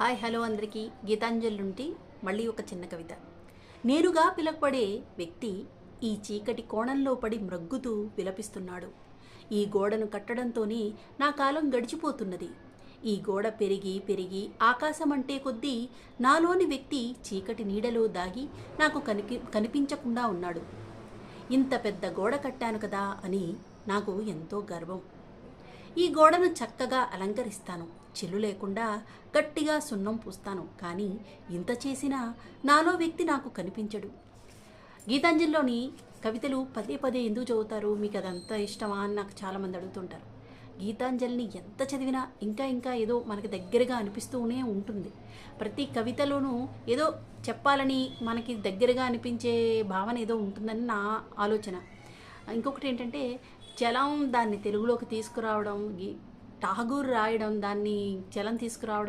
Hi hello అందరికీ. గీతాంజలి నుండి మళ్ళీ ఒక చిన్న కవిత. నేరుగా పిలకపడే వ్యక్తి ఈ చీకటి కోణంలో పడి మ్రగ్గుతూ విలపిస్తున్నాడు. ఈ గోడను కట్టడంతోనే నా కాలం గడిచిపోతున్నది. ఈ గోడ పెరిగి పెరిగి ఆకాశం అంటే కొద్దీ నాలోని వ్యక్తి చీకటి నీడలో దాగి నాకు కనిపి కనిపించకుండా ఉన్నాడు. ఇంత పెద్ద గోడ కట్టాను కదా అని నాకు ఎంతో గర్వం. ఈ గోడను చక్కగా అలంకరిస్తాను. చిల్లు లేకుండా గట్టిగా సున్నం పూస్తాను. కానీ ఇంత చేసినా నాలో వ్యక్తి నాకు కనిపించడు. గీతాంజలిలోని కవితలు పదే పదే ఎందుకు చదువుతారు? మీకు అదంతా ఇష్టమా? అని నాకు చాలామంది అడుగుతుంటారు. గీతాంజలిని ఎంత చదివినా ఇంకా ఇంకా ఏదో మనకి దగ్గరగా అనిపిస్తూనే ఉంటుంది. ప్రతి కవితలోనూ ఏదో చెప్పాలని మనకి దగ్గరగా అనిపించే భావన ఏదో ఉంటుందని నా ఆలోచన. ఇంకొకటి ఏంటంటే చలం దాన్ని తెలుగులోకి తీసుకురావడం టాగూర్ రాయడం దాన్ని చలం తీసుకురావడం